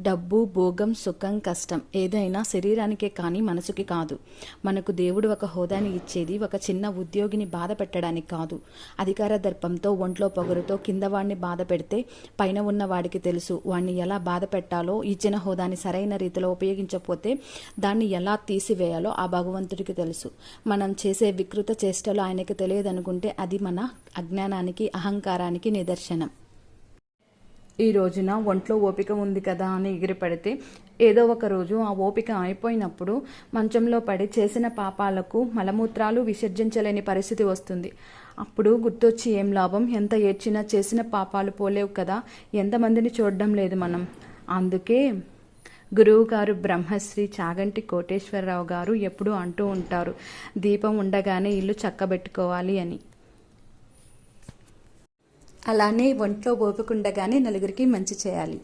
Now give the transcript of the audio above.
డబ్బు భోగం సుఖం కష్టం ఏదైనా శరీరానికే కానీ మనసుకి కాదు. మనకు దేవుడు ఒక హోదాని ఇచ్చేది ఒక చిన్న ఉద్యోగిని బాధ పెట్టడానికి కాదు. అధికార దర్పంతో ఒంట్లో పొగరుతో కింద వాడిని బాధ పెడితే పైన ఉన్న వాడికి తెలుసు వాడిని ఎలా బాధ పెట్టాలో ఇచ్చిన హోదాని సరైన రీతిలో ఉపయోగించకపోతే దాన్ని ఎలా తీసివేయాలో ఆ భగవంతుడికి తెలుసు. మనం చేసే వికృత చేష్టలు ఆయనకి తెలియదనుకుంటే అది మన అజ్ఞానానికి అహంకారానికి నిదర్శనం. ఈ రోజున ఒంట్లో ఓపిక ఉంది కదా అని ఎగిరిపడితే ఏదో ఒక రోజు ఆ ఓపిక అయిపోయినప్పుడు మంచంలో పడి చేసిన పాపాలకు మలమూత్రాలు విసర్జించలేని పరిస్థితి వస్తుంది. అప్పుడు గుర్తొచ్చి ఏం లాభం? ఎంత ఏడ్చినా చేసిన పాపాలు పోలేవు కదా. ఎంతమందిని చూడడం లేదు మనం. అందుకే గురువు గారు బ్రహ్మశ్రీ చాగంటి కోటేశ్వరరావు గారు ఎప్పుడూ అంటూ ఉంటారు దీపం ఉండగానే ఇల్లు చక్కబెట్టుకోవాలి అని. అలానే ఒంట్లో ఓపికండగానే నలుగురికి మంచి చేయాలి.